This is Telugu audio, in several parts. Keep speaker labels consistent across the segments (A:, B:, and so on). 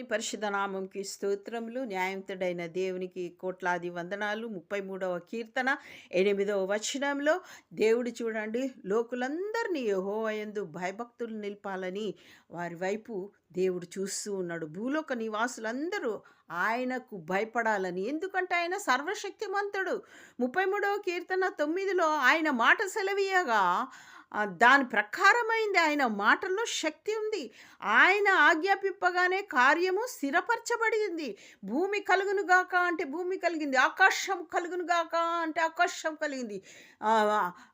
A: దేవుని పరిశుద్ధ నామంకి స్తోత్రములు న్యాయంతుడైన దేవునికి కోట్లాది వందనాలు. ముప్పై మూడవ కీర్తన ఎనిమిదవ వచనంలో దేవుడు చూడండి లోకులందరినీ యెహోవాయందు భయభక్తులు నిలపాలని వారి వైపు దేవుడు చూస్తూ ఉన్నాడు. భూలోక నివాసులందరూ ఆయనకు భయపడాలని. ఎందుకంటే ఆయన సర్వశక్తిమంతుడు. ముప్పై మూడవ కీర్తన తొమ్మిదిలో ఆయన మాట సెలవీయగా దాని ప్రకారమైంది. ఆయన మాటల్లో శక్తి ఉంది. ఆయన ఆజ్ఞాపింపగానే కార్యము స్థిరపరచబడింది. భూమి కలుగును గాక అంటే భూమి కలిగింది. ఆకాశం కలుగును గాక అంటే ఆకాశం కలిగింది.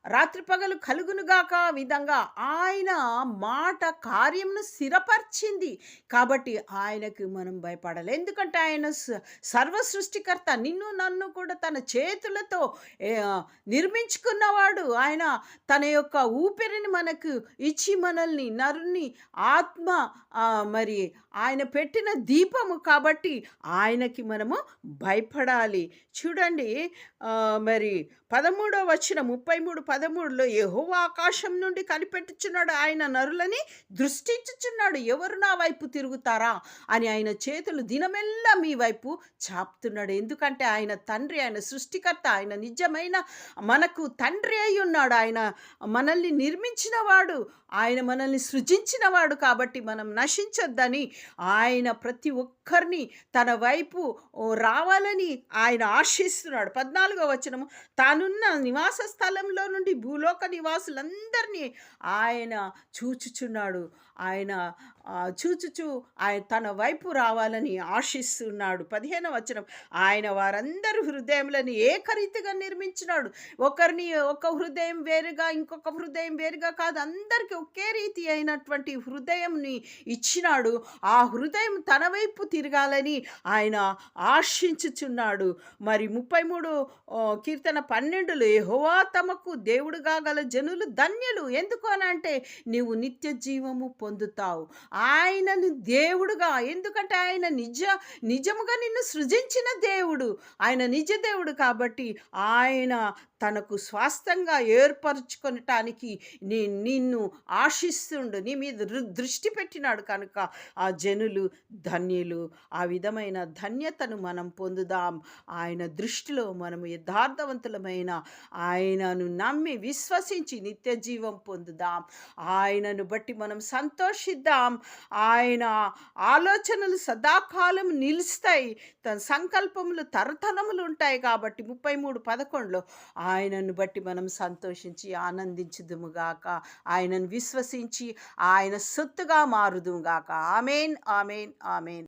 A: రాత్రి పగలు కలుగును గాక విధంగా ఆయన మాట కార్యమును స్థిరపరిచింది. కాబట్టి ఆయనకు మనం భయపడాలి. ఎందుకంటే ఆయన స- సర్వ సృష్టికర్త. నిన్ను నన్ను కూడా తన చేతులతో నిర్మించుకున్నవాడు. ఆయన తన యొక్క ఊ ఊపిరిని మనకు ఇచ్చి మనల్ని నరుని ఆత్మ మరి ఆయన పెట్టిన దీపము కాబట్టి ఆయనకి మనము భయపడాలి. చూడండి మరి పదమూడో వచ్చిన ముప్పై మూడు పదమూడులో యహో ఆకాశం నుండి కనిపెట్టుచున్నాడు ఆయన నరులని దృష్టించుచున్నాడు ఎవరు నా వైపు తిరుగుతారా అని ఆయన చేతులు దినమెల్లా మీ వైపు చాపుతున్నాడు. ఎందుకంటే ఆయన తండ్రి ఆయన సృష్టికర్త ఆయన నిజమైన మనకు తండ్రి అయి ఉన్నాడు. ఆయన మనల్ని నిర్మించినవాడు. ఆయన మనల్ని సృజించినవాడు కాబట్టి మనం నశించొద్దని ఆయన ప్రతి ఒక్కరిని తన వైపు రావాలని ఆయన ఆశిస్తున్నాడు. పద్నాలుగో వచనము తానున్న నివాస స్థలంలో నుండి భూలోక నివాసులందరినీ ఆయన చూచుచున్నాడు. ఆయన చూచుచు ఆయన తన వైపు రావాలని ఆశిస్తున్నాడు. పదిహేను వచనం. ఆయన వారందరి హృదయములను ఏకరీతిగా నిర్మించినాడు. ఒకరిని ఒక హృదయం వేరుగా ఇంకొక హృదయం వేరుగా కాదు అందరికీ ఒకే రీతి అయినటువంటి హృదయంని ఇచ్చినాడు. ఆ హృదయం తన వైపు తిరగాలని ఆయన ఆశించుచున్నాడు. మరి ముప్పై మూడు కీర్తన పన్నెండులో యెహోవా తమకు దేవుడుగా గల జనులు ధన్యులు. ఎందుకు అని అంటే నీవు నిత్య జీవము పొందుతావు. ఆయనను దేవుడుగా ఎందుకంటే ఆయన నిజ నిజముగా నిన్ను సృజించిన దేవుడు. ఆయన నిజ దేవుడు కాబట్టి ఆయన తనకు స్వాస్థంగా ఏర్పరచుకొనటానికి నీ నిన్ను ఆశిస్తుండు. నీ మీద దృష్టి పెట్టినాడు కనుక ఆ జనులు ధన్యులు ఆ విధమైన ధన్యతను మనం పొందుదాం. ఆయన దృష్టిలో మనము యథార్థవంతులమైన ఆయనను నమ్మి విశ్వసించి నిత్య జీవం పొందుదాం. ఆయనను బట్టి మనం సంతోషిద్దాం. ఆయన ఆలోచనలు సదాకాలం నిలుస్తాయి. తన సంకల్పములు తరతరములు ఉంటాయి కాబట్టి ముప్పై మూడు పదకొండులో ఆయనను బట్టి మనం సంతోషించి ఆనందించుదుముగాక ఆయనను విశ్వసించి ఆయన సొత్తుగా మారుదుగాక ఆమెన్ ఆమెన్ ఆమెన్.